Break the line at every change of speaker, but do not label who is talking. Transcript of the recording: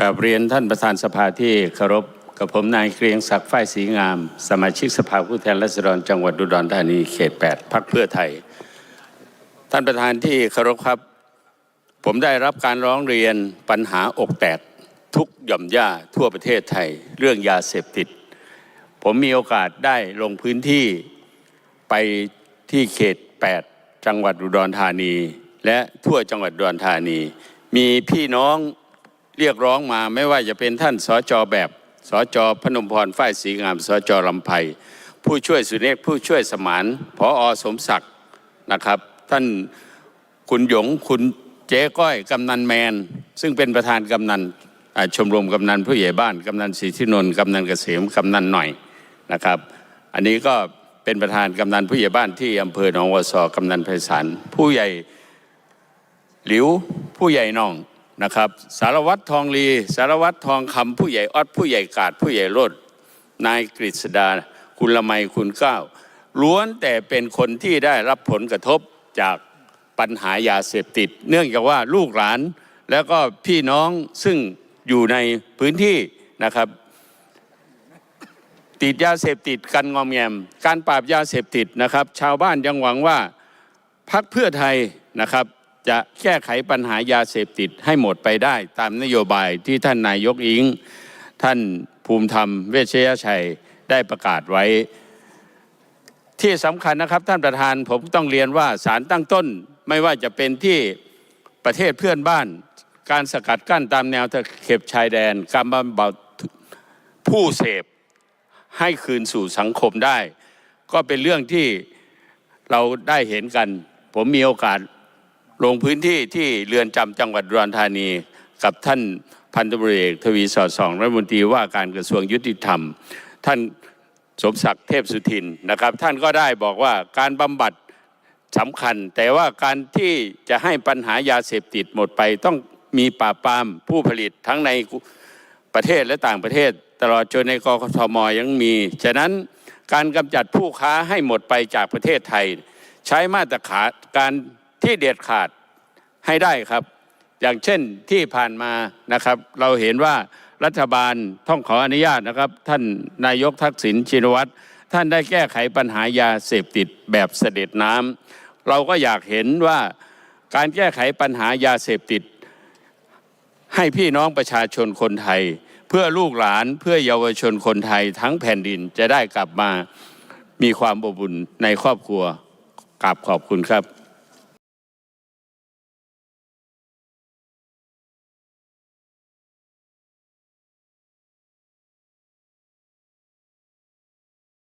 กราบเรียนท่านประธานสภาที่เคารพกับผมนายเกรียงศักดิ์ฝ้ายศรีงาม สมาชิกสภาผู้แทนราษฎรจังหวัดอุดรธานีเขต 8พักเพื่อไทย ท่านประธานที่เคารพครับ ผมได้รับการร้องเรียนปัญหาอกแตกทุกหย่อมย่าทั่วประเทศไทย เรื่องยาเสพติด ผมมีโอกาสได้ลงพื้นที่ไปที่เขต 8 จังหวัดอุดรธานี และทั่วจังหวัดอุดรธานี มีพี่น้อง เรียกร้องมาไม่ว่าจะเป็นท่านสจแบบสจพนมพรฝ้ายศรีงามสจลำไพผู้ช่วยสุเนกผู้ช่วยสมานพออสมศักดิ์นะครับ ท่านคุณหยงคุณเจ๊ก้อยกำนันแมน ซึ่งเป็นประธานกำนันชมรมกำนันผู้ใหญ่บ้านกำนันศรีทินนท์กำนันเกษมกำนันหน่อยนะครับ อันนี้ก็เป็นประธานกำนันผู้ใหญ่บ้านที่อำเภอหนองวัวซอกำนันไพศาลผู้ใหญ่หลิวผู้ใหญ่น่อง นะครับสารวัตรทองลีสารวัตรทองคำผู้ใหญ่ออดผู้ใหญ่กาดผู้ใหญ่รดนายกฤษดาคุณละไมคุณเก้าวล้วนแต่เป็นคนที่ได้รับผลกระทบจากปัญหายาเสพติด เนื่องจากว่าลูกหลานแล้วก็พี่น้องซึ่งอยู่ในพื้นที่นะครับ ติดยาเสพติดกันงอมแงม การปราบยาเสพติดนะครับ ชาวบ้านยังหวังว่าพักเพื่อไทยนะครับ จะแก้ไขปัญหายาเสพติดให้หมดไปได้ ตามนโยบายที่ท่านนายกอิง ท่านภูมิธรรมเวชยชัยได้ประกาศไว้ ที่สำคัญนะครับท่านประธานผมต้องเรียนว่าสารตั้งต้นไม่ว่าจะเป็นที่ประเทศเพื่อนบ้าน การสกัดกั้นตามแนวตะเข็บชายแดน การบำบัดผู้เสพให้คืนสู่สังคมได้ ก็เป็นเรื่องที่เราได้เห็นกัน ผมมีโอกาส ลงพื้นที่ที่เรือนจำจังหวัดอุดรธานี กับท่านพันตำรวจเอกทวีสอดส่องรัฐมนตรีว่าการกระทรวงยุติธรรม ท่านสมศักดิ์เทพสุทินนะครับ ท่านก็ได้บอกว่าการบำบัดสำคัญ แต่ว่าการที่จะให้ปัญหายาเสพติดหมดไป ต้องมีปราปามผู้ผลิตทั้งในประเทศและต่างประเทศ ตลอดจนในกกทมยังมี ฉะนั้นการกำจัดผู้ค้าให้หมดไปจากประเทศไทย ใช้มาตรการการ ที่เด็ดขาดให้ได้ครับ อย่างเช่นที่ผ่านมานะครับ เราเห็นว่ารัฐบาลต้องขออนุญาตนะครับ ท่านนายกทักษิณชินวัตรท่านได้แก้ไขปัญหายาเสพติดแบบเสด็จน้ำเราก็อยากเห็นว่าการแก้ไขปัญหายาเสพติด ให้พี่น้องประชาชนคนไทย เพื่อลูกหลานเพื่อเยาวชนคนไทยทั้งแผ่นดินจะได้กลับมามีความอบอุ่นในครอบครัวกราบขอบคุณครับ